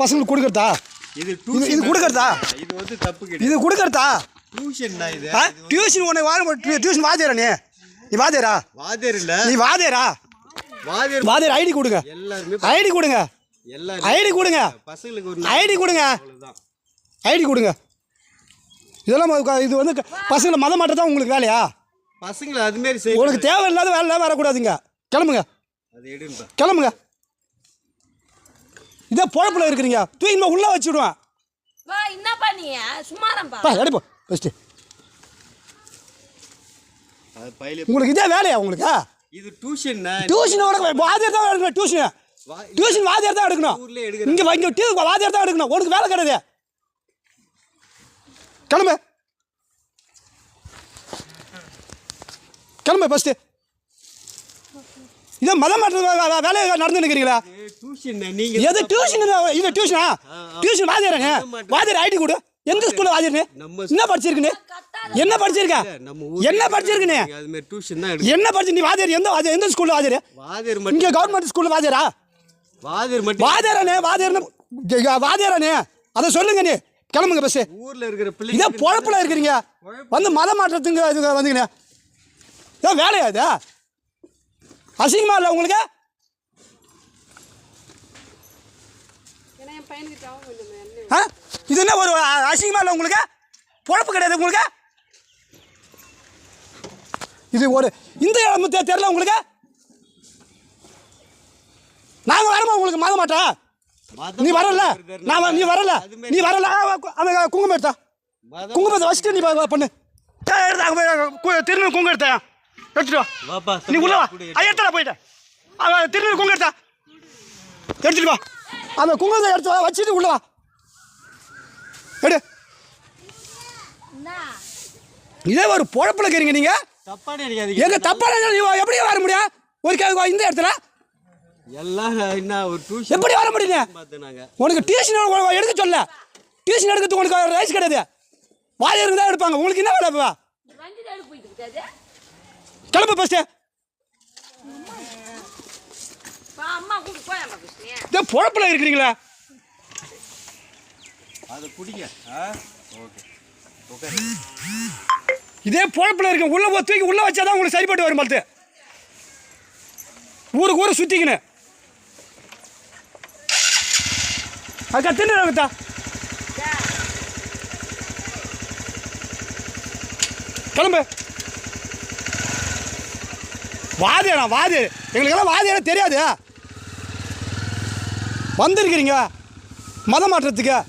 பசங்களுக்கு கொடுக்கறதா? இது இது கொடுக்கறதா? இது வந்து தப்பு இது கொடுக்கறதா? டியூஷன் இது. டியூஷன் உன்னை வாழ டியூஷன் வாத்தியாரா நீ? நீ வாத்தியாரா? வாதியர் இல்ல. நீ வாத்தியாரா? வாதியர் வாத்தியார் ஐடி கொடுங்க. எல்லாருமே ஐடி கொடுங்க. எல்லாரும் ஐடி கொடுங்க. பசங்களுக்கு ஒரு ஐடி கொடுங்க. ஐடி கொடுங்க. இதெல்லாம் இது வந்து பசங்களை மதம் மாற்றம் தான் உங்களுக்கு வேலையா? பசங்களை அது மாதிரி செய்ய உனக்கு தேவையில்லாத வேலை வரக்கூடாதுங்க. கிளம்புங்க. கிளம்புங்க. இதே பொழப்பில் இருக்கிறீங்க. தூக்கிமா உள்ளே வச்சு விடுவேன் வா என்னப்பா நீ? சும்மாரம்பா பா எடுப்போம் ஃபஸ்ட்டு உங்களுக்கு இதே வேலையா உங்களுக்கு? இது டியூஷன் டியூஷன் உனக்கு வாத்தியார் தான் எடுக்கணும் டியூஷன் டியூஷன் வாத்தியார் தான் எடுக்கணும். இங்கே இங்கே டியூ வாத்தியார் தான் எடுக்கணும். உனக்கு வேலை கிடையாது. கிளம்பு. கிளம்பு ஃபஸ்ட்டு இதே மதம் மாற்ற வே- வே- வேலையை நடந்து நிற்கிறீங்களா எது டியூஷன் இது டியூஷனா டியூஷன் வாத்தியாரே வாத்தியார் ஐடி கொடு. எந்த ஸ்கூல்ல நம்ம என்ன படிச்சிருக்குன்னு? என்ன படிச்சிருக்க? என்ன படிச்சிருக்குன்னு? என்ன படிச்சு நீ வாத்தியார் எந்த எந்த ஸ்கூல்ல மட்டும் இங்க கவர்மெண்ட் ஸ்கூல்ல வாத்தியாரா? வாதியர் மட்டும் வாத்தியாரனே வாத்தியார்னு வாத்தியாரனே. அதை சொல்லுங்க நீ. கிளம்புங்க பஸ் ஊர்ல இருக்கிற இதே பிள்ளைங்க பொழப்புல இருக்கிறீங்க. வந்து மத மாற்றத்துக்கு இதுக்கு வந்தீங்கண்ணே. இதான் வேலையா இது? அசிங்கமா இல்லை உங்களுக்கு? ஆ? இது என்ன ஒரு அசிங்கமா இல்லை உங்களுக்கு? பொழப்பு கிடையாது உங்களுக்கு? இது ஒரு இந்த இடம் தெரியல உங்களுக்கு? நாங்க வரமா உங்களுக்கு மத மாட்டோம் மதம் நீ வரல. நான் வ- நீ வரல. நீ வரல. அவன் குங்குமம் எடுத்தா. குங்குமத்தை வச்சுட்டு நீ பண்ணு. ஏய், எடுத்தா, அங்க எடுத்துட்டு வா. வாப்பா நீ உள்ள வா. அது எடுத்தா போயிட்டேன் அவன் எடுத்தா. எடுத்துட்டு வா. அந்த குங்குமத்தை எடுத்து வா, வச்சுட்டு உள்ள வா. எடு. இதே ஒரு பொழப்புல இருக்கிறீங்க நீங்க? தப்பா நினைக்காதீங்க எங்க தப்பான நீ எப்படி வர முடியும்? ஒரு இந்த இடத்துல. எல்லாம் என்ன ஒரு டியூஷன் எப்படி வர முடியும் உனக்கு டியூஷன் எடுக்க சொல்ல. டியூஷன் எடுக்கிறதுக்கு உனக்கு ரைஸ் கிடையாது. வாரியருக்கு தான் எடுப்பாங்க. உங்களுக்கு என்ன வேலை இப்போ கிளம்பு ஃபஸ்ட்டு பா அம்மா கூப்பிட்டு போயாம்மா கிருஷ்ணே இதே பொழப்புல இருக்கிறீங்களா? அதை குடிங்க. ஆ? ஓகே. உட்காரு. இதே பொழப்புல இருக்க உள்ள போய் தூக்கி உள்ள வச்சாதான் உங்களுக்கு சரிப்பட்டு வரும் மல்த்து ஊருக்கு ஊரை சுத்திக்கின்னு அக்கா தின்னு கிளம்பு. வாதியடா வாதி. எங்களுக்கெல்லாம் வாதியடா தெரியாது. வந்திருக்கிறீங்க. மதம் மாற்றத்துக்கு.